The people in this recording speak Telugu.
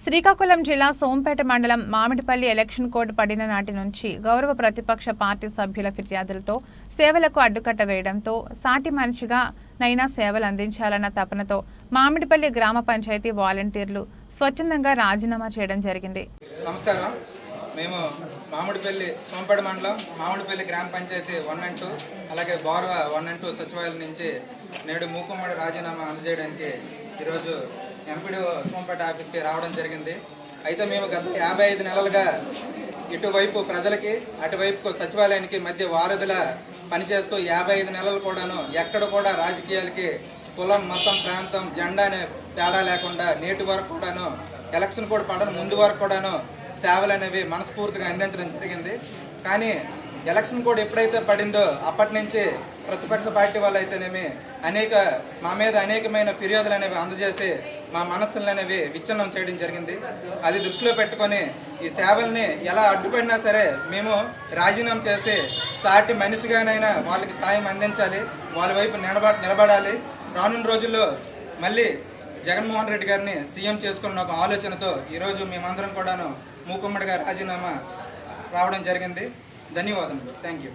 శ్రీకాకుళం జిల్లా సోంపేట మండలం మామిడిపల్లి ఎలక్షన్ కోడ్ పడిన నాటి నుంచి గౌరవ ప్రతిపక్ష పార్టీ సభ్యుల ఫిర్యాదులతో సేవలకు అడ్డుకట్ట వేయడంతో సాటి మనిషిగా నైనా సేవలు అందించాలన్న తపనతో మామిడిపల్లి గ్రామ పంచాయతీ వాలంటీర్లు స్వచ్ఛందంగా రాజీనామా చేయడం జరిగింది. నమస్కారం. మేము మామిడిపల్లి సోంపేట మండలం మామిడిపల్లి గ్రామ పంచాయతీ వన్ అండ్ టూ అలాగే బోర్వ వన్ అండ్ టూ సచివాలయం నుంచి నేడు మూకుమ్మడి రాజీనామా అందజేయడానికి ఈరోజు ఎంపీడీ సోంపేట ఆఫీస్కి రావడం జరిగింది. అయితే మేము గత యాభై ఐదు నెలలుగా ఇటువైపు ప్రజలకి అటువైపు సచివాలయానికి మధ్య వారధుల పనిచేస్తూ యాభై ఐదు నెలలు కూడాను ఎక్కడ కూడా రాజకీయాలకి కులం మతం ప్రాంతం జెండా అనే తేడా లేకుండా నేటి వరకు కూడాను ఎలక్షన్ కూడా పడని ముందు వరకు కూడాను సేవలు అనేవి మనస్ఫూర్తిగా అందించడం జరిగింది. కానీ ఎలక్షన్ కోడ్ ఎప్పుడైతే పడిందో అప్పటి నుంచి ప్రతిపక్ష పార్టీ వాళ్ళు అయితేనేమి అనేక మా మీద అనేకమైన ఫిర్యాదులు అనేవి అందజేసి మా మనస్సులను అనేవి విచ్ఛిన్నం చేయడం జరిగింది. అది దృష్టిలో పెట్టుకొని ఈ సేవల్ని ఎలా అడ్డుపడినా సరే మేము రాజీనామా చేసి సాటి మనిషిగానైనా వాళ్ళకి సాయం అందించాలి వాళ్ళ వైపు నిలబ నిలబడాలి. రానున్న రోజుల్లో మళ్ళీ జగన్మోహన్ రెడ్డి గారిని సీఎం చేసుకున్న ఒక ఆలోచనతో ఈరోజు మేమందరం కూడాను మూకుమ్మడిగా రాజీనామా రావడం జరిగింది. ధన్యవాదములు. Thank you